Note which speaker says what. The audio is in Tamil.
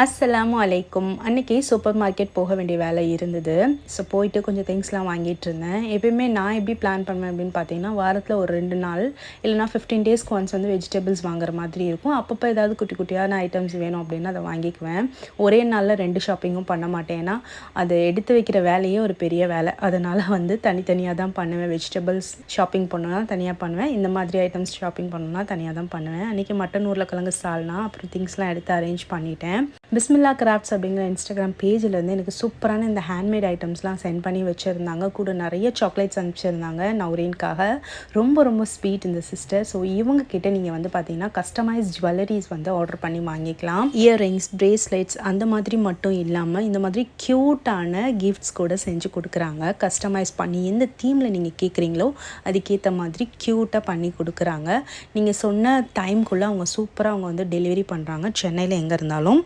Speaker 1: அஸ்ஸலாமு அலைக்கும். அன்றைக்கி சூப்பர் மார்க்கெட் போக வேண்டிய வேலை இருந்தது. ஸோ போயிட்டு கொஞ்சம் திங்ஸ்லாம் வாங்கிட்டு இருந்தேன். எப்பயுமே நான் எப்படி பிளான் பண்ணுவேன் அப்படின்னு பார்த்தீங்கன்னா வாரத்தில் ஒரு ரெண்டு நாள் இல்லைனா ஃபிஃப்டீன் டேஸ்க்கு ஒன்ஸ் வந்து வெஜிடபிள்ஸ் வாங்குற மாதிரி இருக்கும். அப்பப்போ ஏதாவது குட்டி குட்டியான ஐட்டம்ஸ் வேணும் அப்படின்னா அதை வாங்கிக்குவேன். ஒரே நாளில் ரெண்டு ஷாப்பிங்கும் பண்ண மாட்டேன். ஏன்னா அதை எடுத்து வைக்கிற வேலையே ஒரு பெரிய வேலை. அதனால் வந்து தனித்தனியாக தான் பண்ணுவேன். வெஜிடபிள்ஸ் ஷாப்பிங் பண்ணணும்னா தனியாக பண்ணுவேன். இந்த மாதிரி ஐட்டம்ஸ் ஷாப்பிங் பண்ணணும்னா தனியாக தான் பண்ணுவேன். அன்றைக்கி மட்டன் உருளைக்கிழங்கு சால்னா அப்புறம் திங்ஸ்லாம் எடுத்து அரேஞ்ச் பண்ணிட்டேன். பிஸ்மில்லா கிராஃப்ட்ஸ் அப்படிங்கிற இன்ஸ்டாகிராம் பேஜிலேருந்து எனக்கு சூப்பரான இந்த ஹேண்ட்மேட் ஐட்டம்ஸ்லாம் சென்ட் பண்ணி வச்சுருந்தாங்க. கூட நிறைய சாக்லேட்ஸ் அனுப்பிச்சிருந்தாங்க நௌரீன்காக. ரொம்ப ரொம்ப ஸ்வீட் இந்த சிஸ்டர் ஸோ இவங்க கிட்ட நீங்கள் வந்து பார்த்தீங்கன்னா கஸ்டமைஸ் ஜுவல்லரிஸ் வந்து ஆர்டர் பண்ணி வாங்கிக்கலாம். இயர்ரிங்ஸ் ப்ரேஸ்லெட்ஸ் அந்த மாதிரி மட்டும் இல்லாமல் இந்த மாதிரி க்யூட்டான கிஃப்ட்ஸ் கூட செஞ்சு கொடுக்குறாங்க. கஸ்டமைஸ் பண்ணி எந்த தீமில் நீங்கள் கேட்குறீங்களோ அதுக்கேற்ற மாதிரி க்யூட்டாக பண்ணி கொடுக்குறாங்க. நீங்கள் சொன்ன டைம்குள்ளே அவங்க சூப்பராக அவங்க வந்து டெலிவரி பண்ணுறாங்க சென்னையில் எங்கே இருந்தாலும்.